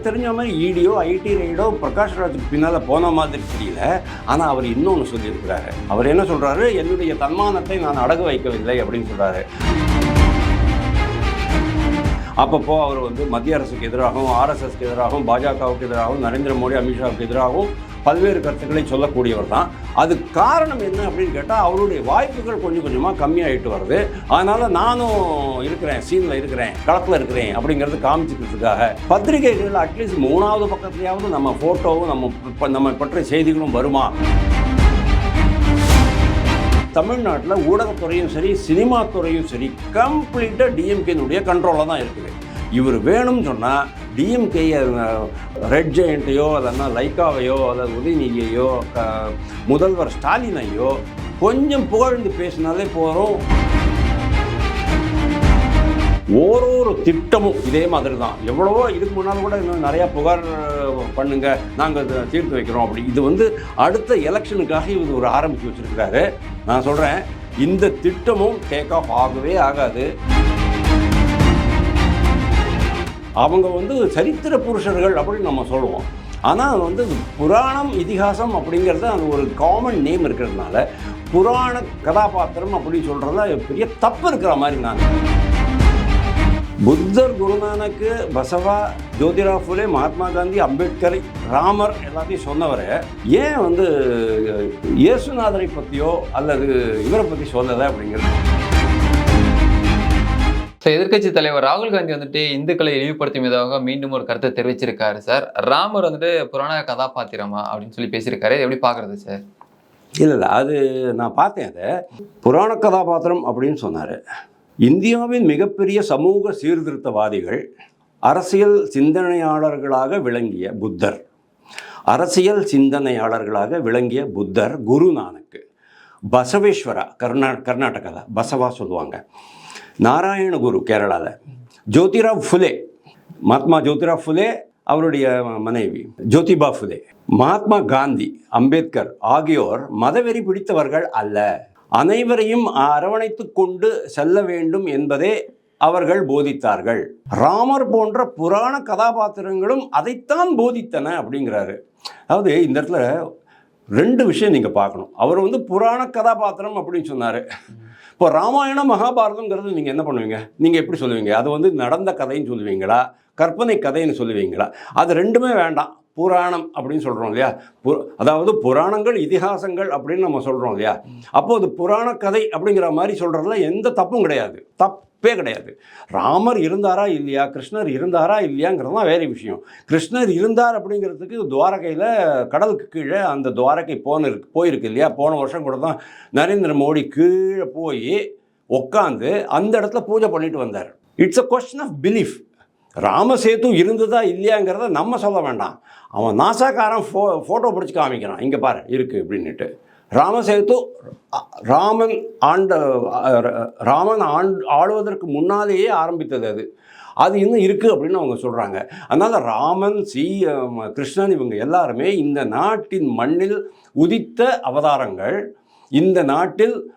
எனக்கு தெரிஞ்ச மாதிரி இடியோ ஐடி ரைடோ பிரகாஷ் ராஜுக்கு பின்னால் போன மாதிரி தெரியல. ஆனால் அவர் இன்னொன்று சொல்லியிருக்கிறாரு. அவர் என்ன சொல்கிறாரு என்னுடைய தன்மானத்தை நான் அடகு வைக்கவில்லை அப்படின்னு சொல்கிறாரு அப்பப்போ அவர் வந்து மத்திய அரசுக்கு எதிராகவும் ஆர்எஸ்எஸ்க்கு எதிராகவும் பாஜகவுக்கு எதிராகவும் நரேந்திர மோடி அமித்ஷாவுக்கு எதிராகவும் பல்வேறு கருத்துக்களை சொல்லக்கூடியவர் தான். அது காரணம் என்ன அப்படின்னு கேட்டால் அவருடைய வாய்ப்புகள் கொஞ்சம் கொஞ்சமாக கம்மியாகிட்டு வருது. அதனால் நானும் இருக்கிறேன் சீனில் இருக்கிறேன் களத்தில் இருக்கிறேன் அப்படிங்கிறது காமிச்சிக்கிறதுக்காக பத்திரிகைகளில் அட்லீஸ்ட் மூணாவது பக்கத்துலையாவது நம்ம ஃபோட்டோவும் நம்ம நம்ம பற்றிய செய்திகளும் வருமா? தமிழ்நாட்டில் ஊடகத்துறையும் சரி சினிமா துறையும் சரி கம்ப்ளீட்டாக டிஎம்கேனுடைய கண்ட்ரோலில் தான் இருக்குது. இவர் வேணும்னு சொன்னால் டிஎம்கே ரெட் ஜெயண்ட்டையோ இல்லைன்னா லைக்காவையோ அல்லது உதயநிதியையோ க- முதல்வர் ஸ்டாலினையோ கொஞ்சம் புகழ்ந்து பேசினாலே போகிறோம் ஓரொரு திட்டமும் இதே மாதிரி தான் எவ்வளவோ இதுக்கு முன்னால் கூட இன்னும் நிறையா புகார் பண்ணுங்க நாங்கள் இதை தீர்த்து வைக்கிறோம் அப்படி. இது வந்து அடுத்த எலெக்ஷனுக்காக இவர் ஒரு ஆரம்பித்து வச்சிருக்காரு நான் சொல்கிறேன் இந்த திட்டமும் டேக் ஆஃப் ஆகவே ஆகாது. அவங்க வந்து சரித்திர புருஷர்கள் அப்படின்னு நம்ம சொல்லுவோம். ஆனால் அது வந்து புராணம் இதிகாசம் அப்படிங்கிறது அது ஒரு காமன் நேம் இருக்கிறதுனால புராண கதாபாத்திரம் அப்படின்னு சொல்கிறதுல பெரிய தப்பு இருக்கிற மாதிரி நான் புத்தர் குருநானக்கு பசவா ஜோதிரா ஃபுலே மகாத்மா காந்தி அம்பேத்கர் ராமர் எல்லாத்தையும் சொன்னவர் ஏன் வந்து இயேசுநாதரை பற்றியோ அல்லது இவரை பற்றி சொல்லலை அப்படிங்கிறது. ஸோ எதிர்க்கட்சி தலைவர் ராகுல் காந்தி வந்துட்டு இந்துக்களை இழிவுபடுத்தும் விதமாக மீண்டும் ஒரு கருத்தை தெரிவிச்சிருக்காரு சார். ராமர் வந்துட்டு புராண கதாபாத்திரமா அப்படின்னு சொல்லி பேசியிருக்காரு. எப்படி பார்க்கறது சார்? இல்லை இல்லை. அது நான் பார்த்தேன் அதை. புராண கதாபாத்திரம் அப்படின்னு சொன்னார். இந்தியாவின் மிகப்பெரிய சமூக சீர்திருத்தவாதிகள் அரசியல் சிந்தனையாளர்களாக விளங்கிய புத்தர். அரசியல் சிந்தனையாளர்களாக விளங்கிய புத்தர் குருநானக்கு. பசவேஸ்வரா கர்நா கர்நாடகாவில் பசவா சொல்லுவாங்க. நாராயணகுரு கேரளாவில் ஜோதிரா ஃபுலே மகாத்மா ஜோதிரா ஃபுலே அவருடைய மனைவி ஜோதிபா ஃபுலே. மகாத்மா காந்தி அம்பேத்கர் ஆகியோர் மதவெறி பிடித்தவர்கள் அல்ல. அனைவரையும் அரவணைத்து கொண்டு செல்ல வேண்டும் என்பதே அவர்கள் போதித்தார்கள். ராமர் போன்ற புராண கதாபாத்திரங்களும் அதைத்தான் போதித்தன அப்படிங்கிறாரு. அதாவது இந்த இடத்துல ரெண்டு விஷயம் நீங்கள் பார்க்கணும். அவர் வந்து புராண கதாபாத்திரம் அப்படின்னு சொன்னார். இப்போ ராமாயணம் மகாபாரதம்ங்கிறது நீங்கள் என்ன பண்ணுவீங்க? நீங்கள் எப்படி சொல்லுவீங்க? அது வந்து நடந்த கதைன்னு சொல்லுவீங்களா? கற்பனை கதைன்னு சொல்லுவீங்களா? அது ரெண்டுமே வேண்டாம். புராணம் அப்படின்னு சொல்கிறோம் இல்லையா? பு அதாவது புராணங்கள் இதிகாசங்கள் அப்படின்னு நம்ம சொல்கிறோம் இல்லையா? அப்போது புராண கதை அப்படிங்கிற மாதிரி சொல்கிறதுல எந்த தப்பும் கிடையாது. தப்பே கிடையாது. ராமர் இருந்தாரா இல்லையா? கிருஷ்ணர் இருந்தாரா இல்லையாங்கிறது தான் வேற விஷயம். கிருஷ்ணர் இருந்தார் அப்படிங்கிறதுக்கு துவாரகையில் கடலுக்கு கீழே அந்த துவாரகை போன இருக்கு போயிருக்கு இல்லையா? போன வருஷம் கூட தான் நரேந்திர மோடி கீழே போய் உட்காந்து அந்த இடத்துல பூஜை பண்ணிட்டு வந்தார். It's a question of belief Ramasetu இருந்ததா இல்லையாங்கிறத நம்ம சொல்ல வேண்டாம். அவன் நாசாக்காரன் ஃபோ ஃபோட்டோ பிடிச்சி காமிக்கிறான். இங்கே பாரு இருக்குது அப்படின்னுட்டு ராமசேது ராமன் ஆண்ட ர- ராமன் ஆண் ஆளுவதற்கு முன்னாலேயே ஆரம்பித்தது அது. அது இன்னும் இருக்குது அப்படின்னு அவங்க சொல்கிறாங்க அதனால் ராமன் சி கிருஷ்ணன் இவங்க எல்லாருமே இந்த நாட்டின் மண்ணில் உதித்த அவதாரங்கள் இந்த நாட்டில்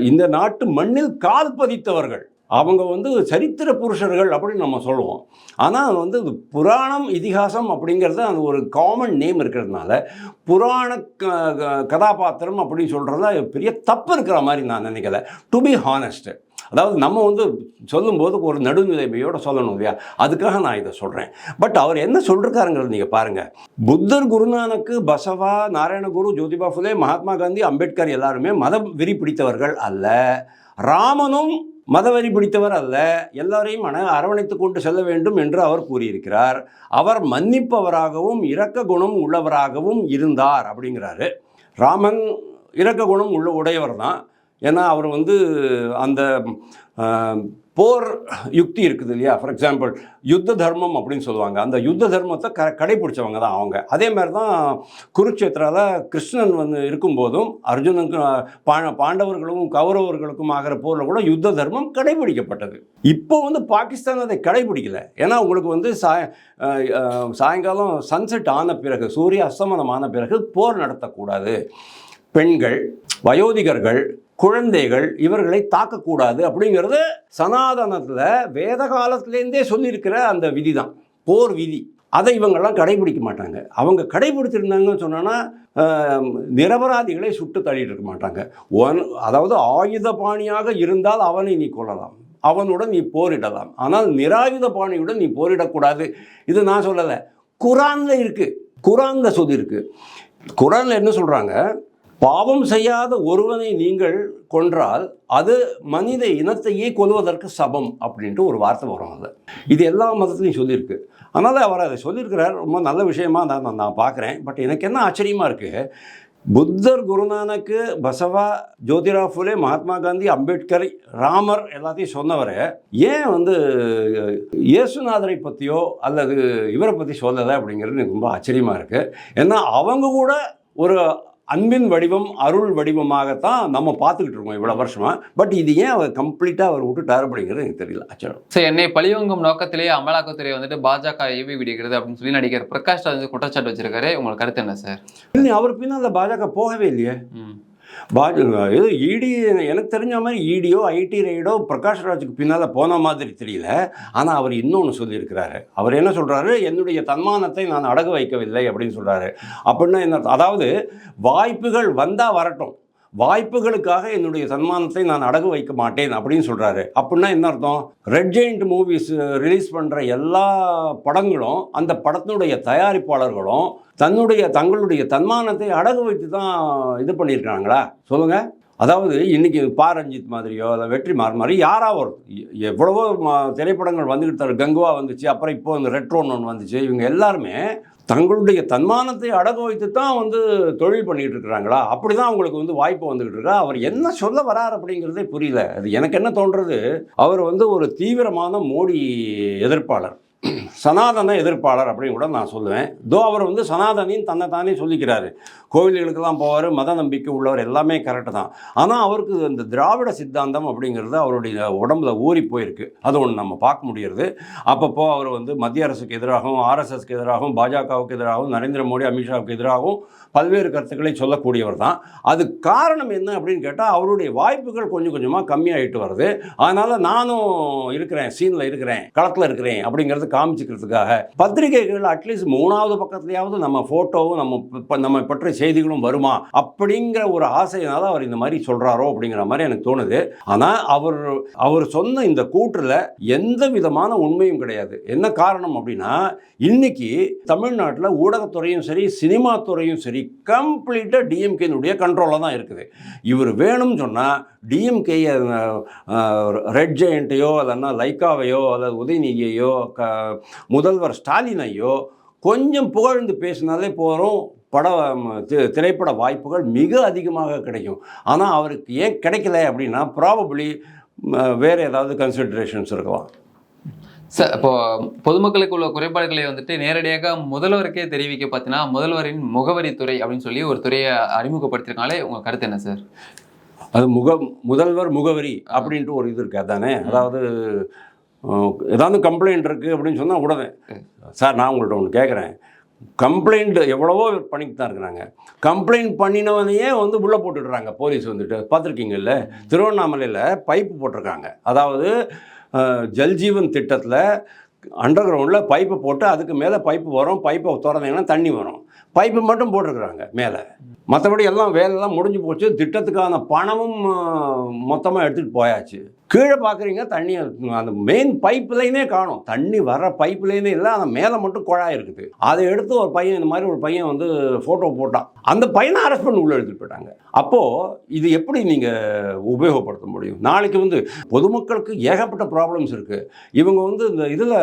இந்த நாட்டு மண்ணில் கால் பதித்தவர்கள். அவங்க வந்து சரித்திர புருஷர்கள் அப்படின்னு நம்ம சொல்லுவோம். ஆனால் வந்து புராணம் இதிகாசம் அப்படிங்கிறது அது ஒரு காமன் நேம் இருக்கிறதுனால புராண க- க- கதாபாத்திரம் அப்படின்னு சொல்கிறதா பெரிய தப்பு இருக்கிற மாதிரி நான் நினைக்கல. டு பி ஹானஸ்ட் அதாவது நம்ம வந்து சொல்லும்போது ஒரு நடுநிலைமையோட சொல்லணும் இல்லையா? அதுக்காக நான் இதை சொல்கிறேன் பட் அவர் என்ன சொல்லிருக்காருங்கிறது நீங்கள் பாருங்கள் புத்தர் குருநானக்கு பசவா நாராயணகுரு ஜோதிபா ஃபுலே மகாத்மா காந்தி அம்பேத்கர் எல்லாருமே மதம் வெறி பிடித்தவர்கள் அல்ல. ராமனும் மதவெறி பிடித்தவர் அல்ல. எல்லாரையும் மன அரவணைத்து கொண்டு செல்ல வேண்டும் என்று அவர் கூறியிருக்கிறார். அவர் மன்னிப்பவராகவும் இரக்க குணம் உள்ளவராகவும் இருந்தார் அப்படிங்கிறாரு. ராமன் இரக்க குணம் உள்ள உடையவர் தான். ஏன்னா அவர் வந்து அந்த போர் யுக்தி இருக்குது இல்லையா? ஃபார் எக்ஸாம்பிள் யுத்த தர்மம் அப்படின்னு சொல்லுவாங்க. அந்த யுத்த தர்மத்தை க கடைபிடிச்சவங்க தான் அவங்க. அதே மாதிரி தான் குருட்சேத்திராவில் கிருஷ்ணன் வந்து இருக்கும்போதும் அர்ஜுனுக்கு பா பாண்டவர்களும் கௌரவர்களுக்கும் ஆகிற போரில் கூட யுத்த தர்மம் கடைபிடிக்கப்பட்டது இப்போ வந்து பாகிஸ்தான் அதை கடைபிடிக்கல ஏன்னா உங்களுக்கு வந்து சாய சாயங்காலம் சன்செட் ஆன பிறகு சூரிய அஸ்தமனம் ஆன பிறகு போர் நடத்தக்கூடாது. பெண்கள் வயோதிகர்கள் குழந்தைகள் இவர்களை தாக்கக்கூடாது அப்படிங்கிறது சனாதனத்தில் வேத காலத்திலேருந்தே சொல்லியிருக்கிற அந்த விதி தான் போர் விதி. அதை இவங்கெல்லாம் கடைபிடிக்க மாட்டாங்க. அவங்க கடைபிடிச்சிருந்தாங்கன்னு சொன்னோன்னா நிரபராதிகளை சுட்டு தள்ளிட்டு இருக்க மாட்டாங்க. ஒன் அதாவது ஆயுத பாணியாக இருந்தால் அவனை நீ கொள்ளலாம் அவனுடன் நீ போரிடலாம். ஆனால் நிராயுத பாணியுடன் நீ போரிடக்கூடாது. இது நான் சொல்லலை. குரானில் இருக்குது குரானில் சொல்லியிருக்கு. குரானில் என்ன சொல்கிறாங்க பாவம் செய்யாத ஒருவனை நீங்கள் கொன்றால் அது மனித இனத்தையே கொல்வதற்கு சபம் அப்படின்ட்டு ஒரு வார்த்தை வரும் அது இது எல்லா மதத்துலையும் சொல்லியிருக்கு. அதனால் அவர் அதை சொல்லியிருக்கிறார். ரொம்ப நல்ல விஷயமா நான் நான் பார்க்குறேன். பட் எனக்கு என்ன ஆச்சரியமாக இருக்குது புத்தர் குருநானக்கு பசவா ஜோதிரா ஃபுலே மகாத்மா காந்தி அம்பேத்கர் ராமர் எல்லாத்தையும் சொன்னவர். ஏன் வந்து இயேசுநாதரை பற்றியோ அல்லது இவரை பற்றி சொல்லலை அப்படிங்கிறது எனக்கு ரொம்ப ஆச்சரியமாக இருக்குது ஏன்னா அவங்க கூட ஒரு அன்பின் வடிவம் அருள் வடிவமாகத்தான் நம்ம பார்த்துக்கிட்டு இருக்கோம் இவ்வளோ வருஷமா. பட் இது ஏன் அவர் கம்ப்ளீட்டாக அவர் விட்டுட்டார் அப்படிங்கிறது எனக்கு தெரியல. ஆச்சரியம் சார் என்னை பழிவாங்கும் நோக்கத்திலேயே அமலாக்கத்துறை வந்துட்டு பாஜக ஏவி விடுகிறது அப்படின்னு சொல்லி நடிகர் பிரகாஷ் வந்து குற்றச்சாட்டு வச்சிருக்காரு. உங்களுக்கு கருத்து என்ன சார் அவர் பின்னால் பாஜக போகவே இல்லையே. பாஜ ஏதோ இடி எனக்கு தெரிஞ்ச மாதிரி இடியோ ஐடி ரைடோ பிரகாஷ் ராஜுக்கு பின்னால் போன மாதிரி தெரியல. ஆனால் அவர் இன்னொன்று சொல்லியிருக்கிறாரு. அவர் என்ன சொல்கிறாரு என்னுடைய தன்மானத்தை நான் அடகு வைக்கவில்லை அப்படின்னு சொல்கிறாரு அப்படின்னா என்ன அதாவது வாய்ப்புகள் வந்தால் வரட்டும். வாய்ப்புகளுக்காக என்னுடைய சன்மானத்தை நான் அடகு வைக்க மாட்டேன் அப்படின்னு சொல்கிறாரு அப்படின்னா என்ன அர்த்தம்? ரெட் ஜெயிண்ட் மூவிஸ் ரிலீஸ் பண்ணுற எல்லா படங்களும் அந்த படத்தினுடைய தயாரிப்பாளர்களும் தன்னுடைய தங்களுடைய தன்மானத்தை அடகு வைத்து தான் இது பண்ணியிருக்காங்களா சொல்லுங்கள் அதாவது இன்னைக்கு பா. ரஞ்சித் மாதிரியோ இல்லை வெற்றிமாறன் மாதிரி யாராக ஒரு எவ்வளவோ திரைப்படங்கள் வந்துக்கிட்டு தர கங்குவா வந்துச்சு அப்புறம் இப்போ இந்த ரெட்ரோன் ஒன்று வந்துச்சு. இவங்க எல்லாருமே தங்களுடைய தன்மானத்தை அடகு வைத்து தான் வந்து தொழில் பண்ணிகிட்டு இருக்கிறாங்களா அப்படி தான் அவங்களுக்கு வந்து வாய்ப்பு வந்துக்கிட்டு இருக்கா அவர் என்ன சொல்ல வரார் அப்படிங்கிறதே புரியல. அது எனக்கு என்ன தோன்றது அவர் வந்து ஒரு தீவிரமான மோடி எதிர்ப்பாளர். சனாதன எதிர்ப்பாளர் அப்படின்னு கூட நான் சொல்லுவேன். தோ அவர் வந்து சனாதனின்னு தன்னை தானே சொல்லிக்கிறாரு. கோவில்களுக்கெல்லாம் போவார் மத நம்பிக்கை உள்ளவர் எல்லாமே கரெக்டு தான். ஆனால் அவருக்கு இந்த திராவிட சித்தாந்தம் அப்படிங்கிறது அவருடைய உடம்புல ஊறி போயிருக்கு. அது ஒன்று நம்ம பார்க்க முடியுறது. அப்பப்போ அவர் வந்து மத்திய அரசுக்கு எதிராகவும் ஆர்எஸ்எஸ்க்கு எதிராகவும் பாஜகவுக்கு எதிராகவும் நரேந்திர மோடி அமித்ஷாவுக்கு எதிராகவும் பல்வேறு கருத்துக்களை சொல்லக்கூடியவர் தான். அது காரணம் என்ன அப்படின்னு கேட்டால் அவருடைய வாய்ப்புகள் கொஞ்சம் கொஞ்சமாக கம்மியாகிட்டு வருது. அதனால் நானும் இருக்கிறேன் சீனில் இருக்கிறேன் களத்தில் இருக்கிறேன் அப்படிங்கிறது காமிச்சிக்கிறதுக்காக பத்திரிகைகள் அட்லீஸ்ட் மூணாவது பக்கத்துலையாவது நம்ம ஃபோட்டோவும் நம்ம நம்ம பற்றிய செய்திகளும் வருமா அப்படிங்கிற ஒரு ஆசையினால அவர் இந்த மாதிரி சொல்கிறாரோ அப்படிங்கிற மாதிரி எனக்கு தோணுது. ஆனால் அவர் அவர் சொன்ன இந்த கூற்றில் எந்த விதமான உண்மையும் கிடையாது. என்ன காரணம் அப்படின்னா இன்னைக்கு தமிழ்நாட்டில் ஊடகத்துறையும் சரி சினிமா துறையும் சரி கம்ப்ளீட்டாக டிஎம்கேனுடைய கண்ட்ரோலில் தான் இருக்குது. இவர் வேணும்னு சொன்னால் டிஎம்கே ரெட் ஜெயண்ட்டையோ இல்லைன்னா லைக்காவையோ அல்லது உதயநிதியையோ க முதல்வர் ஸ்டாலினையோ கொஞ்சம் புகழ்ந்து பேசினாலே போகிறோம் பட தி- திரைப்பட வாய்ப்புகள் மிக அதிகமாக கிடைக்கும். ஆனால் அவருக்கு ஏன் கிடைக்கல அப்படின்னா ப்ராபபிளி வேறு ஏதாவது கன்சிடரேஷன்ஸ் இருக்கலாம். சார் இப்போ பொதுமக்களுக்கு உள்ள குறைபாடுகளை வந்துட்டு நேரடியாக முதல்வருக்கே தெரிவிக்க பார்த்தீங்கன்னா முதல்வரின் முகவரித்துறை அப்படின்னு சொல்லி ஒரு துறையை அறிமுகப்படுத்திருக்காங்களே உங்கள் கருத்து என்ன சார்? அது முக முதல்வர் முகவரி அப்படின்ட்டு ஒரு இது இருக்கு அதானே? அதாவது ஏதாவது கம்ப்ளைண்ட் இருக்குது அப்படின்னு சொன்னால் உடனே சார் நான் உங்கள்கிட்ட ஒன்று கேட்குறேன் கம்ப்ளைண்ட் எவ்வளவோ பண்ணிட்டு தான் இருக்கிறாங்க. கம்ப்ளைண்ட் பண்ணினவனையே வந்து உள்ளே போட்டுடுறாங்க போலீஸ் வந்துட்டு. பார்த்துருக்கீங்கல்ல? திருவண்ணாமலையில் பைப்பு போட்டிருக்காங்க. அதாவது ஜல்ஜீவன் திட்டத்தில் அண்டர் கிரவுண்டில் பைப்பை போட்டு அதுக்கு மேலே பைப்பு வரும். பைப்பை திறந்தீங்கன்னா தண்ணி வரும். பைப்பு மட்டும் போட்டிருக்கிறாங்க மேலே. மற்றபடி எல்லாம் வேலையெல்லாம் முடிஞ்சு போச்சு. திட்டத்துக்கான பணமும் மொத்தமாக எடுத்துகிட்டு போயாச்சு. கீழே பார்க்குறீங்க தண்ணி அந்த மெயின் பைப் லைனே காணும். தண்ணி வர பைப் லைனே இல்லை அந்த மேலே மட்டும் குழாய் இருக்குது. அதை எடுத்து ஒரு பையன் இந்த மாதிரி ஒரு பையன் வந்து ஃபோட்டோ போட்டான். அந்த பையனை அரெஸ்ட் பண்ணி உள்ளே எடுத்துகிட்டு போயிட்டாங்க. அப்போது இது எப்படி நீங்கள் உபயோகப்படுத்த முடியும்? நாளைக்கு வந்து பொதுமக்களுக்கு ஏகப்பட்ட ப்ராப்ளம்ஸ் இருக்குது இவங்க வந்து இந்த இதில்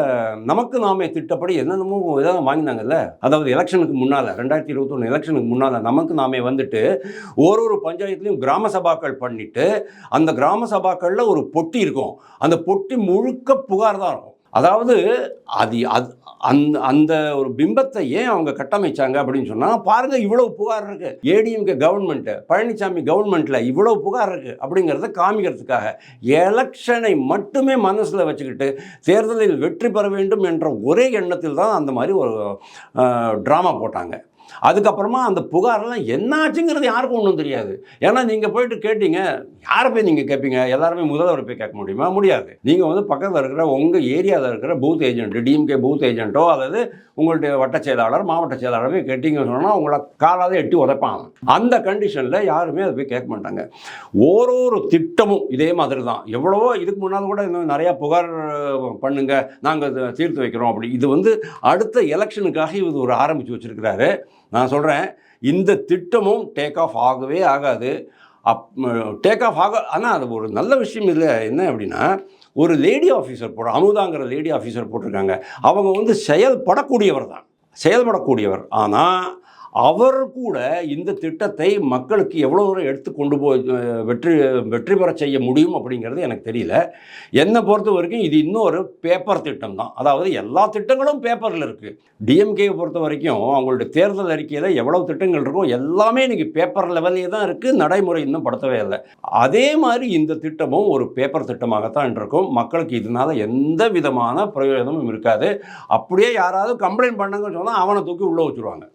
நமக்கு நாமே திட்டப்படி என்னென்னமோ ஏதாவது வாங்கினாங்கல்ல? அதாவது எலெக்ஷனுக்கு முன்னால் ரெண்டாயிரத்தி இருபத்தொன்று எலெக்ஷனுக்கு முன்னால் நமக்கு நாமே வந்துட்டு ஒரு ஒரு பஞ்சாயத்துலையும் கிராம சபாக்கள் பண்ணிட்டு அந்த கிராம சபாக்களில் ஒரு பொட்டி இருக்கும். அந்த பொட்டி முழுக்க புகார் தான் இருக்கும். அதாவது அது அது அந்த அந்த ஒரு பிம்பத்தை ஏன் அவங்க கட்டமைச்சாங்க அப்படின்னு சொன்னால் பாருங்கள் இவ்வளவு புகார் இருக்குது ஏடிஎம்கே கவர்மெண்ட்டு பழனிசாமி கவர்மெண்ட்டில் இவ்வளவு புகார் இருக்குது அப்படிங்கிறத காமிக்கிறதுக்காக எலெக்ஷனை மட்டுமே மனசில் வச்சுக்கிட்டு தேர்தலில் வெற்றி பெற வேண்டும் என்ற ஒரே எண்ணத்தில் தான் அந்த மாதிரி ஒரு ட்ராமா போட்டாங்க. அதுக்கப்புறமா அந்த புகாரெல்லாம் என்னாச்சுங்கிறது யாருக்கும் ஒன்றும் தெரியாது. ஏன்னா நீங்கள் போயிட்டு கேட்டீங்க யாரை போய் நீங்கள் கேட்பீங்க எல்லாருமே முதல்வர் போய் கேட்க முடியுமா? முடியாது. நீங்கள் வந்து பக்கத்தில் இருக்கிற உங்கள் ஏரியாவில் இருக்கிற பூத் ஏஜென்ட் டிஎம்கே பூத் ஏஜென்ட்டோ அல்லது உங்களுடைய வட்ட செயலாளர் மாவட்ட செயலாளர் போய் கேட்டிங்கன்னு சொன்னால் உங்களை காலாவது எட்டி உதைப்பாங்க. அந்த கண்டிஷனில் யாருமே அதை போய் கேட்க மாட்டாங்க. ஒரு திட்டமும் இதே மாதிரி தான். எவ்வளவோ இதுக்கு முன்னால் கூட இன்னும் நிறையா புகார் பண்ணுங்க நாங்கள் தீர்த்து வைக்கிறோம் அப்படி. இது வந்து அடுத்த எலெக்ஷனுக்காக இது ஒரு ஆரம்பித்து வச்சிருக்கிறாரு. நான் சொல்கிறேன் இந்த திட்டமும் டேக் ஆஃப் ஆகவே ஆகாது. அப் டேக் ஆஃப் ஆக ஆனால் அது ஒரு நல்ல விஷயம் இல்லை. என்ன அப்படின்னா ஒரு லேடி ஆஃபீஸர் போட அமுதாங்கிற லேடி ஆஃபீஸர் போட்டிருக்காங்க. அவங்க வந்து செயல்படக்கூடியவர் தான். செயல்படக்கூடியவர். ஆனால் அவர் கூட இந்த திட்டத்தை மக்களுக்கு எவ்வளோ தூரம் எடுத்து கொண்டு போய் வெற்றி வெற்றி பெற செய்ய முடியும் அப்படிங்கிறது எனக்கு தெரியல. என்னை பொறுத்த வரைக்கும் இது இன்னொரு பேப்பர் திட்டம் தான். அதாவது எல்லா திட்டங்களும் பேப்பரில் இருக்குது டிஎம்கேவை பொறுத்த வரைக்கும் அவங்களுடைய தேர்தல் அறிக்கையில் எவ்வளவு திட்டங்கள் இருக்கோ எல்லாமே இன்றைக்கி பேப்பர் லெவல்லே தான் இருக்குது நடைமுறை இன்னும் படுத்தவே இல்லை. அதே மாதிரி இந்த திட்டமும் ஒரு பேப்பர் திட்டமாகத்தான் இருக்கும் மக்களுக்கு இதனால எந்த விதமான பிரயோஜனமும் இருக்காது. அப்படியே யாராவது கம்ப்ளைண்ட் பண்ணாங்கன்னு சொன்னால் அவனை தூக்கி உள்ளே வச்சுருவாங்க.